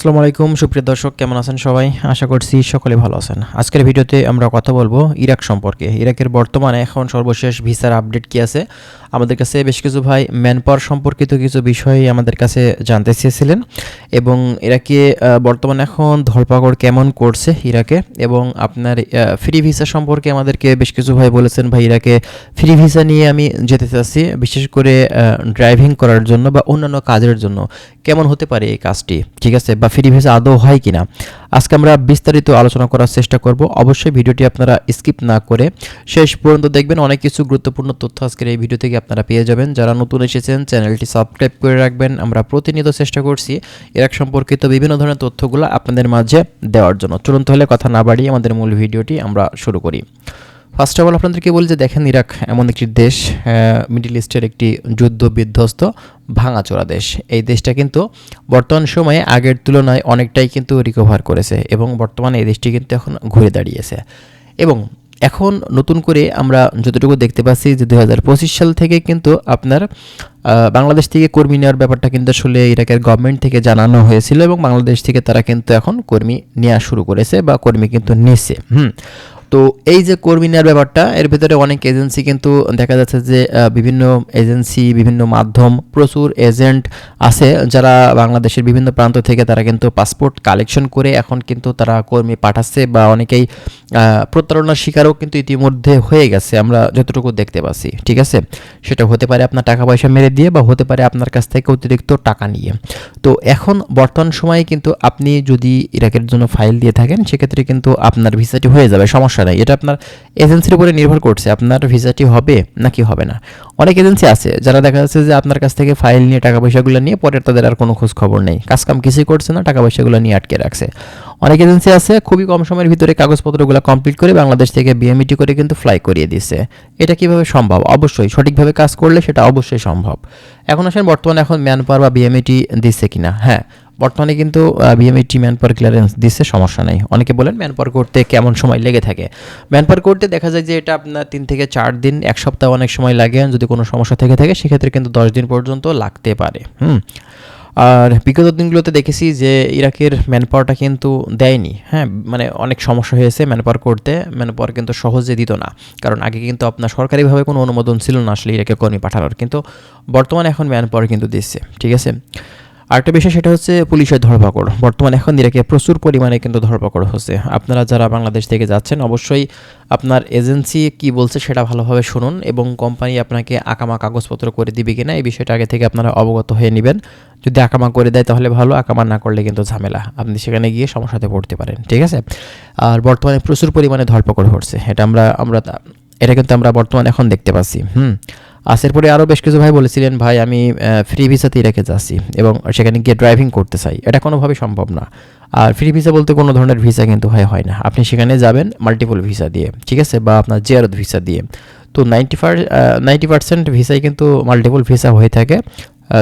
আসসালামু আলাইকুম, সুপ্রিয় দর্শক, কেমন আছেন সবাই? আশা করছি সকলে ভালো আছেন। আজকের ভিডিওতে আমরা কথা বলব ইরাক সম্পর্কে। ইরাকের বর্তমানে এখন সর্বশেষ ভিসার আপডেট কি আছে? আমাদের কাছে বেশ কিছু ভাই ম্যান পাওয়ার সম্পর্কিত কিছু বিষয় আমাদের কাছে জানতে চেয়েছিলেন এবং ইরাকে বর্তমানে এখন ধরপাকড় কেমন করছে ইরাকে এবং আপনার ফ্রি ভিসা সম্পর্কে আমাদেরকে বেশ কিছু ভাই বলেছেন, ভাই, ইরাকে ফ্রি ভিসা নিয়ে আমি যেতে চাচ্ছি, বিশেষ করে ড্রাইভিং করার জন্য বা অন্যান্য কাজের জন্য। কেমন হতে পারে এই কাজটি? ঠিক আছে, বা ফ্রি ভিসা আদৌ হয় কিনা? আজকে আমরা বিস্তারিত আলোচনা করার চেষ্টা করব। অবশ্যই ভিডিওটি আপনারা স্কিপ না করে শেষ পর্যন্ত দেখবেন। অনেক কিছু গুরুত্বপূর্ণ তথ্য আজকের এই ভিডিও থেকে আপনারা পেয়ে যাবেন। যারা নতুন এসেছেন, চ্যানেলটি সাবস্ক্রাইব করে রাখবেন। আমরা প্রতিনিয়ত চেষ্টা করছি এর সম্পর্কিত বিভিন্ন ধরনের তথ্যগুলো আপনাদের মাঝে দেওয়ার জন্য। চলুন তাহলে কথা না বাড়িয়ে আমাদের মূল ভিডিওটি আমরা শুরু করি। ফার্স্ট অফ অল আপনাদেরকে বলি যে দেখেন, ইরাক এমন একটি দেশ মিডিল ইস্টের একটি যুদ্ধ বিধ্বস্ত। ভাঙাচোরা দেশ। এই দেশটা কিন্তু বর্তমান সময়ে আগের তুলনায় অনেকটাই কিন্তু রিকভার করেছে এবং বর্তমানে এই দেশটি কিন্তু এখন ঘুরে দাঁড়িয়েছে। এবং এখন নতুন করে আমরা যতটুকু দেখতে পাচ্ছি যে দু হাজার পঁচিশ সাল থেকে কিন্তু আপনার বাংলাদেশ থেকে কর্মী নেওয়ার ব্যাপারটা কিন্তু আসলে ইরাকের গভর্নমেন্ট থেকে জানানো হয়েছিল এবং বাংলাদেশ থেকে তারা কিন্তু এখন কর্মী নেওয়া শুরু করেছে বা কর্মী কিন্তু নিচ্ছে হুম। তো এই যে কর্মী নেওয়ার ব্যাপারটা, এর ভিতরে অনেক এজেন্সি কিন্তু দেখা যাচ্ছে যে বিভিন্ন এজেন্সি বিভিন্ন মাধ্যম, প্রচুর এজেন্ট আছে যারা বাংলাদেশের বিভিন্ন প্রান্ত থেকে তারা কিন্তু পাসপোর্ট কালেকশন করে এখন কিন্তু তারা কর্মী পাঠাচ্ছে বা অনেকেই প্রতারণার শিকারও কিন্তু ইতিমধ্যে হয়ে গেছে, আমরা যতটুকু দেখতে পাচ্ছি, ঠিক আছে? সেটা হতে পারে আপনার টাকা পয়সা মেরে দিয়ে বা হতে পারে আপনার কাছ থেকে অতিরিক্ত টাকা নিয়ে। তো এখন বর্তমান সময়ে কিন্তু আপনি যদি ইরাকের জন্য ফাইল দিয়ে থাকেন, সেক্ষেত্রে কিন্তু আপনার ভিসাটি হয়ে যাবে, সমস্যা নেই। এটা আপনার এজেন্সির উপরে নির্ভর করছে, আপনার ভিসাটি হবে নাকি হবে না। অনেক এজেন্সি আছে যারা দেখা যাচ্ছে যে আপনার কাছ থেকে ফাইল নিয়ে টাকা পয়সাগুলো নিয়ে পরে তাদের আর কোনো খোঁজ খবর নেই। কাজকাম কিছুই করছে না টাকা পয়সাগুলো নিয়ে আটকে রাখছে। অনেক এজেন্সি আছে, খুবই কম সময়ের ভিতরে কাগজপত্রগুলো কমপ্লিট করে বাংলাদেশ থেকে বিএমইটি করে কিন্তু ফ্লাই করিয়ে দিচ্ছে। এটা কীভাবে সম্ভব? অবশ্যই, সঠিকভাবে কাজ করলে সেটা অবশ্যই সম্ভব। এখন আসেন বর্তমানে এখন ম্যান পাওয়ার বা বিএমইটি দিচ্ছে কিনা? হ্যাঁ বর্তমানে কিন্তু বিএমইটি ম্যান পাওয়ার ক্লিয়ারেন্স দিচ্ছে, সমস্যা নেই। অনেকে বলেন ম্যান পাওয়ার করতে কেমন সময় লেগে থাকে? ম্যান পাওয়ার করতে দেখা যায় যে এটা আপনার তিন থেকে চার দিন, এক সপ্তাহ অনেক সময় লাগে, যদি কোনো সমস্যা থেকে থাকে, সেক্ষেত্রে কিন্তু দশ দিন পর্যন্ত লাগতে পারে। হুম? আর বিগত দিনগুলোতে দেখেছি যে ইরাকের ম্যান পাওয়ারটা কিন্তু দেয়নি। হ্যাঁ মানে অনেক সমস্যা হয়েছে ম্যান পাওয়ার করতে। ম্যান পাওয়ার কিন্তু সহজে দিত না। কারণ আগে কিন্তু আপনার সরকারিভাবে কোনো অনুমোদন ছিল না আসলে ইরাকের কর্মী পাঠানোর। কিন্তু বর্তমানে এখন ম্যান পাওয়ার কিন্তু দিচ্ছে। ঠিক আছে? আরেকটা বিষয় সেটা হচ্ছে পুলিশের ধরপাকড়। বর্তমানে এখন ইরাকে প্রচুর পরিমাণে কিন্তু ধরপাকড় হচ্ছে। আপনারা যারা বাংলাদেশ থেকে যাচ্ছেন, অবশ্যই আপনার এজেন্সি কি বলছে সেটা ভালোভাবে শুনুন এবং কোম্পানি আপনাকে আকামা কাগজপত্র করে দিবে কিনা এই বিষয়টা আগে থেকে আপনারা অবগত হয়ে নেবেন। যদি আকামা করে দেয় তাহলে ভালো, আকামা না করলে কিন্তু ঝামেলা। আপনি সেখানে গিয়ে সমস্যাতে পড়তে পারেন, ঠিক আছে? আর বর্তমানে প্রচুর পরিমাণে ধরপাকড় হচ্ছে। এটা আমরা আমরা, এটা কিন্তু আমরা বর্তমানে এখন দেখতে পাচ্ছি। হুম? আসের পরে আরও বেশ কিছু ভাই বলেছিলেন, ভাই, আমি ফ্রি ভিসাতে ইরাকে যাচ্ছি এবং সেখানে গিয়ে ড্রাইভিং করতে চাই। এটা কোনোভাবেই সম্ভব না। আর ফ্রি ভিসা বলতে কোনো ধরনের ভিসা কিন্তু হয় হয় না। আপনি সেখানে যাবেন মাল্টিপল ভিসা দিয়ে, ঠিক আছে? বা আপনার জিয়ারত ভিসা দিয়ে। তো নাইনটি ফার নাইনটি পার্সেন্ট ভিসাই কিন্তু মাল্টিপল ভিসা হয়ে থাকে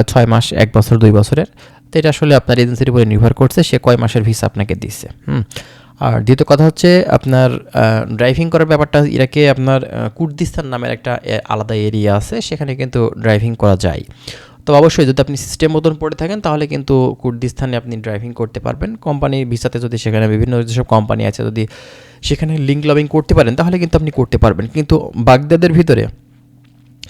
ছয় মাস, এক বছর, দুই বছরের। তো এটা আসলে আপনার এজেন্সির উপরে নির্ভর করছে, সে কয় মাসের ভিসা আপনাকে দিচ্ছে হুম? আর দ্বিতীয় কথা হচ্ছে আপনার ড্রাইভিং করার ব্যাপারটা ইরাকে আপনার কুর্দিস্তান নামের একটা আলাদা এরিয়া আছে, সেখানে কিন্তু ড্রাইভিং করা যায়। তো অবশ্যই যদি আপনি সিস্টেম মতন পড়ে থাকেন, তাহলে কিন্তু কুর্দিস্তানে আপনি ড্রাইভিং করতে পারবেন। কোম্পানির ভিসাতে যদি সেখানে বিভিন্ন যেসব কোম্পানি আছে, যদি সেখানে লিঙ্ক লবিং করতে পারেন, তাহলে কিন্তু আপনি করতে পারবেন। কিন্তু বাগদাদের ভিতরে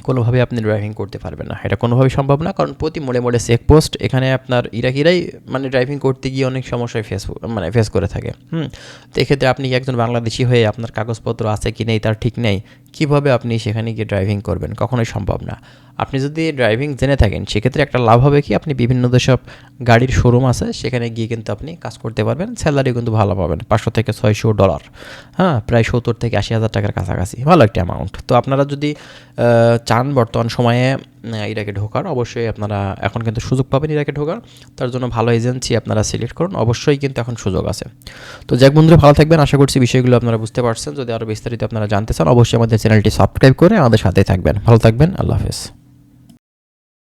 কোনোভাবে আপনি ড্রাইভিং করতে পারবেন না। এটা কোনোভাবেই সম্ভব না, কারণ প্রতি মোড়ে মোড়ে চেকপোস্ট এখানে আপনার ইরাকিরাই মানে ড্রাইভিং করতে গিয়ে অনেক সমস্যায় ফেস মানে ফেস করে থাকে। হুম, তো এক্ষেত্রে আপনি একজন বাংলাদেশি হয়ে আপনার কাগজপত্র আছে কি নেই, তার ঠিক নেই কীভাবে আপনি সেখানে গিয়ে ড্রাইভিং করবেন? কখনোই সম্ভব না। আপনি যদি ড্রাইভিং জেনে থাকেন, সেক্ষেত্রে একটা লাভ হবে কি? আপনি বিভিন্ন যেসব গাড়ির শোরুম আছে, সেখানে গিয়ে কিন্তু আপনি কাজ করতে পারবেন। স্যালারি কিন্তু ভালো পাবেন, পাঁচশো থেকে ছয়শো ডলার হ্যাঁ প্রায় সত্তর থেকে আশি হাজার টাকার কাছাকাছি। ভালো একটা অ্যামাউন্ট তো আপনারা যদি চান বর্তমান সময়ে ইরাকে ঢোকার। অবশ্যই আপনারা এখন কিন্তু সুযোগ পাবেন ইরাকে ঢোকার। তার জন্য ভালো এজেন্সি আপনারা সিলেক্ট করুন। অবশ্যই কিন্তু এখন সুযোগ আছে। তো যাক বন্ধুরা, ভালো থাকবেন। আশা করছি বিষয়গুলো আপনারা বুঝতে পারছেন। যদি আরও বিস্তারিত আপনারা জানতে চান, অবশ্যই আমাদের চ্যানেলটি সাবস্ক্রাইব করে আমাদের সাথে থাকবেন। ভালো থাকবেন। আল্লাহ হাফেজ।